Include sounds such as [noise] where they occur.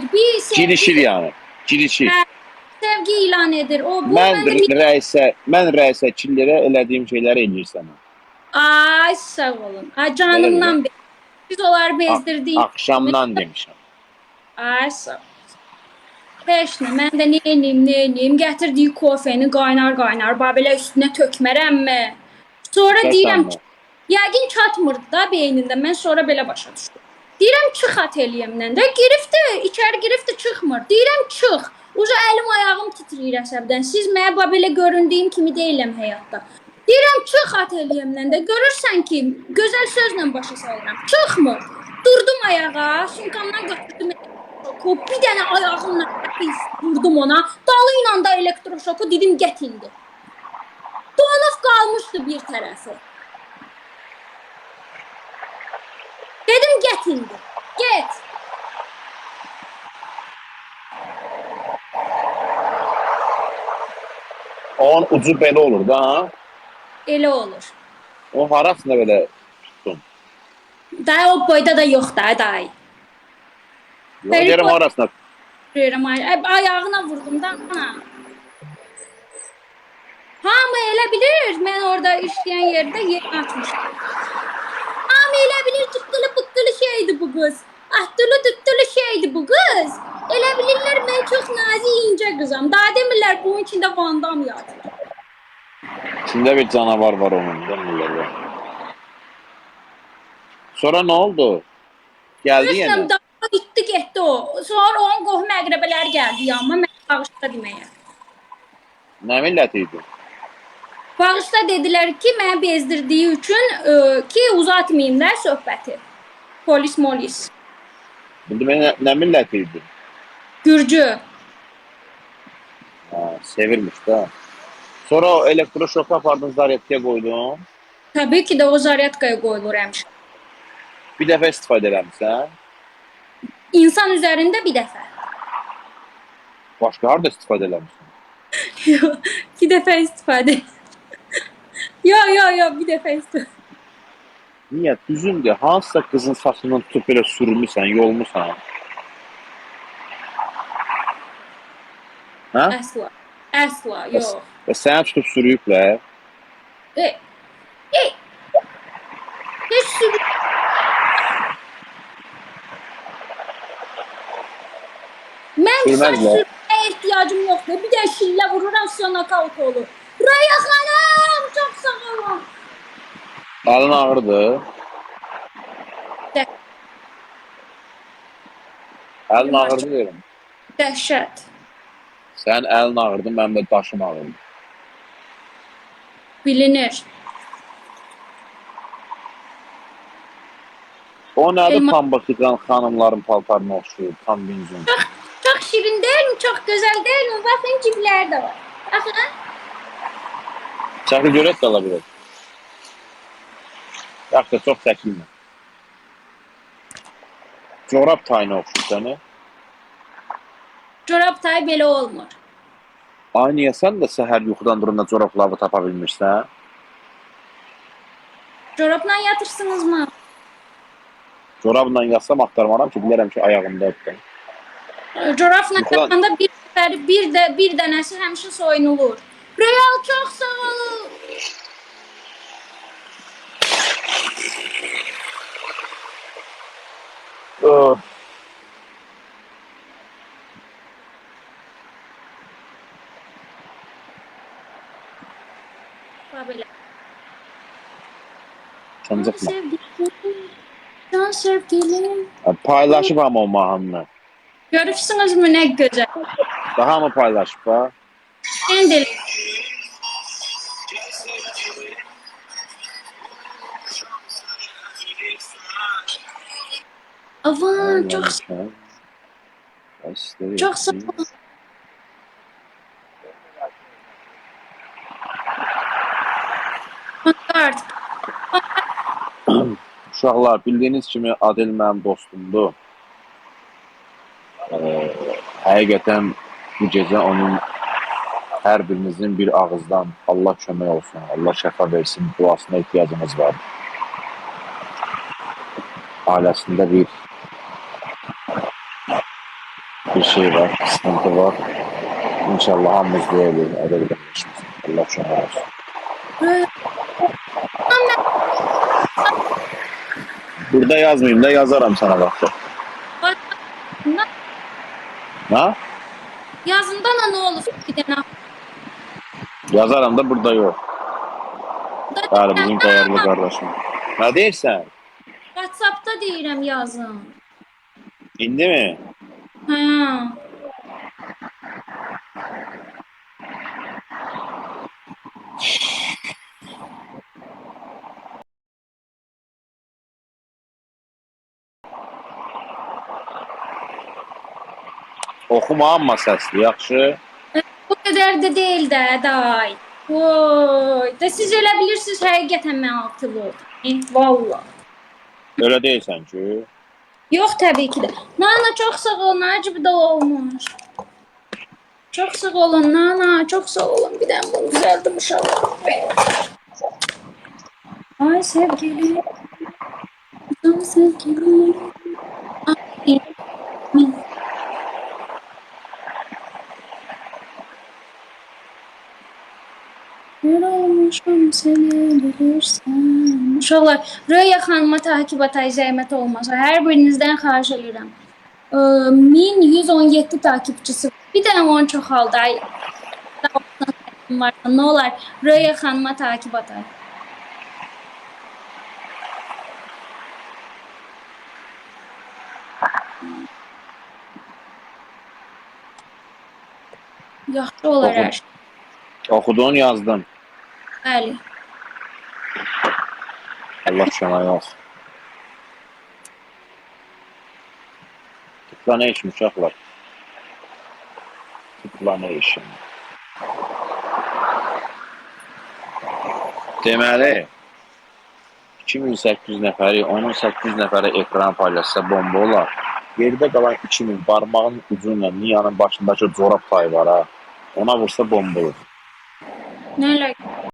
edir. Bir sevgi, Girişir yani. Girişir. Hə, sevgi ilan edir. O bu Mən rəisə, mən rəisə killərə elədiyim şeyləri eləyirsən. Ay sağ olun. Ay canımdan beri. Biz onları bezdirdik. Axşamdan demişəm. Ay sağ olun. Heç nə, mən də nə edeyim, nə edeyim, gətirdiyi kofeni qaynar qaynar, babelə üstünə tökmərəmmi? Sonra deyirəm ki, yəqin çatmırdı da beynində. Mən sonra belə başa düşdüm. Deyirəm çıx ateliyemdən də girifdi, içəri girifdi, çıxmır. Deyirəm çıx. Uca əlim ayağım titrəyir əsəbdən. Siz mənə babelə göründüyüm kimi deyiləm həyatda. Deyirəm çıx ateliyemdən də görürsən ki, gözəl sözlə başa salıram. Çıxmır. Durdum ayağa, sumkamdan götürdüm elektroşoku, bir dənə ayağımla vurdum ona. Dalı ilə da elektroşoku dedim get indi. Donub qalmışdı bir tərəfi. Dedim get indi. Get. Onun ucu belə olur da, ha? Elə olur. O harasında belə tutdun? Day o boyda da yox da day. Yox, Belə deyirəm boy- harasında. Görürəm ay ay- ayağına vurdum da. Ha. Hamı elə bilir, mən orada işləyən yerdə yer açmışdım. Hamı elə bilir, şeydi bu qız. Ahtılı tutulu şeydi bu qız. Elə bilirlər mən çox nazik incə qızam. Daha demirlər bunun içində Van Damme yatır. İçində bir canavar var onun, demirlər. Sonra nə oldu? Gəldi yenə. Məsələn, daha itdi getdi o. Sonra onun qohum əqrəbələri gəldi yanıma, mən bağışla deməyə. Nə millət idi? Bağışda dedilər ki, məni bezdirdiyi üçün ə, ki, uzatmayım da söhbəti. Polis molis. Nə millət idi? Gürcü. Ha, sevirmiş da. Sonra o elektroşoku apardın zaryetkiyə qoydun. Təbii ki də o zaryatkaya qoyulur həmişə. Bir dəfə istifadə eləmisən. İnsan üzərində bir dəfə. Başqa harda istifadə eləmisən? [laughs] Yo, bir dəfə istifadə. [laughs] yo, yo, yo, bir dəfə istifadə. Niyə? Düzündür. Hansısa qızın saçından tutub belə sürmüsən, yolmusan. Hə? Əsla. Əsla, yox. Və səni tutub sürüyüblər. E, e, heç sürü... Mən saç sürməyə ehtiyacım yoxdur. Bir də şillə vururam, sonra nokaut olur. Raya xanım, çox sağ olun. Əlin ağrıdır. Də Əlin ağrıdı deyirəm. dəhşət. Sənin əlin ağrıdı, mənim də başım ağrıdı. Bilinir. O nədir Elma- tam baxıdan xanımların paltarına oxşuyur, tam benzin. Çox, çox şirin deyilmi? Çox gözəl deyilmi? Baxın cibləri də var. Baxın. Çəkil görək də ala bilək. Yaxşı, çox çəkilmə. Corab tayına oxşur səni. Corab tay belə olmur. Ay, niyə sən də səhər yuxudan duranda corabları tapa bilmirsən? Corabla yatırsınızmı? Corabla yatsam axtarmaram ki, bilərəm ki, ayağımda öpdüm. Corabla yatanda bir bir də bir dənəsi həmişə soyunulur. Real çox sağ olun. Bax belə. Çancıqma. Sevgilim, Can sevgilim. Paylaşıb ama o mahnını. Görürsünüzmü nə gözəl. Daha mı paylaşıb ha? Aman çox sağ olun. Kontakt. Uşaqlar, bildiyiniz kimi Adel mənim dostumdur. Ee, həqiqətən bu gecə onun hər birinizin bir ağızdan Allah kömək olsun, Allah şəfa versin duasına ehtiyacımız var. Ailəsində bir bir şey var, sıkıntı var. İnşallah dua edelim. edelim. Allah şuna olsun. Burada yazmayayım da yazarım sana bak. Ha? yazında nə olub bir dənə. Yazarım da burada yok. Yani bizim değerli kardeşim. Ne dersen? WhatsApp-da deyirəm yazın. İndi mi? Hə. Oxuma amma səsli, yaxşı? Bu qədər də deyil də, day. Voy, da siz elə bilirsiniz həqiqətən mən altı volt. Eh, Valla. Öyle değilsən ki. Yox təbii ki də. Nana çox sağ ol, Nacib də olmuş. Çox sağ olun Nana, çox sağ olun. Bir dənə bunu düzəldim uşaqlar. Ay sevgili. Ay sevgili. Ay. Yer olmuşam seni. Uşaqlar, Röya xanıma takib atay zəhmət olmasa, hər birinizdən xahiş edirəm. Ee, 1117 takipçisi. Bir dənə onu çoxaldı. Ay. Varsa, Nə olar? Röya xanıma takib atay. Yaxşı olar hər şey. Oxudun, yazdın. Bəli. Allah şuna olsun. Tıkla ne işin uşaqlar? Tıkla ne işin? Deməli, 2800 nəfəri, onun 800 nəfəri ekran paylaşsa bomba olar. Geride qalan 2000 barmağın ucu ilə Niyanın başındakı corab payı var ha. Ona vursa bomba olur. Nə elə?